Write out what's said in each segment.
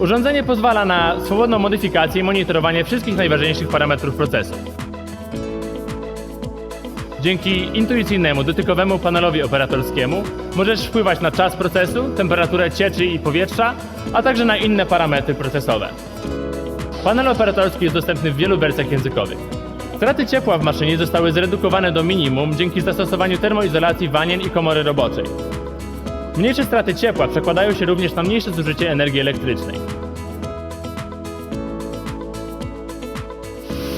Urządzenie pozwala na swobodną modyfikację i monitorowanie wszystkich najważniejszych parametrów procesu. Dzięki intuicyjnemu, dotykowemu panelowi operatorskiemu możesz wpływać na czas procesu, temperaturę cieczy i powietrza, a także na inne parametry procesowe. Panel operatorski jest dostępny w wielu wersjach językowych. Straty ciepła w maszynie zostały zredukowane do minimum dzięki zastosowaniu termoizolacji wanien i komory roboczej. Mniejsze straty ciepła przekładają się również na mniejsze zużycie energii elektrycznej.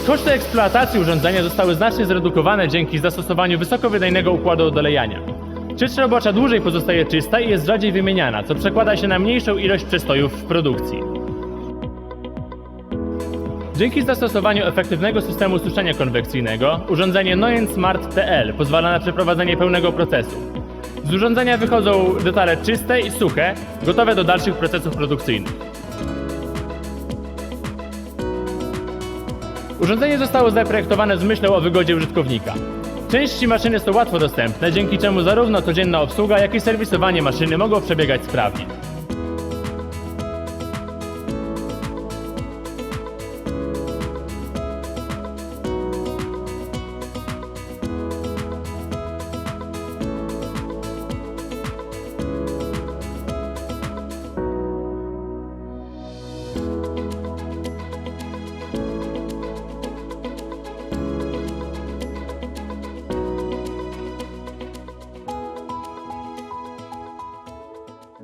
Koszty eksploatacji urządzenia zostały znacznie zredukowane dzięki zastosowaniu wysokowydajnego układu odolejania. Ciecz robocza dłużej pozostaje czysta i jest rzadziej wymieniana, co przekłada się na mniejszą ilość przestojów w produkcji. Dzięki zastosowaniu efektywnego systemu suszenia konwekcyjnego, urządzenie Neuen Smart TL pozwala na przeprowadzenie pełnego procesu. Z urządzenia wychodzą detale czyste i suche, gotowe do dalszych procesów produkcyjnych. Urządzenie zostało zaprojektowane z myślą o wygodzie użytkownika. Części maszyny są łatwo dostępne, dzięki czemu zarówno codzienna obsługa, jak i serwisowanie maszyny mogą przebiegać sprawnie.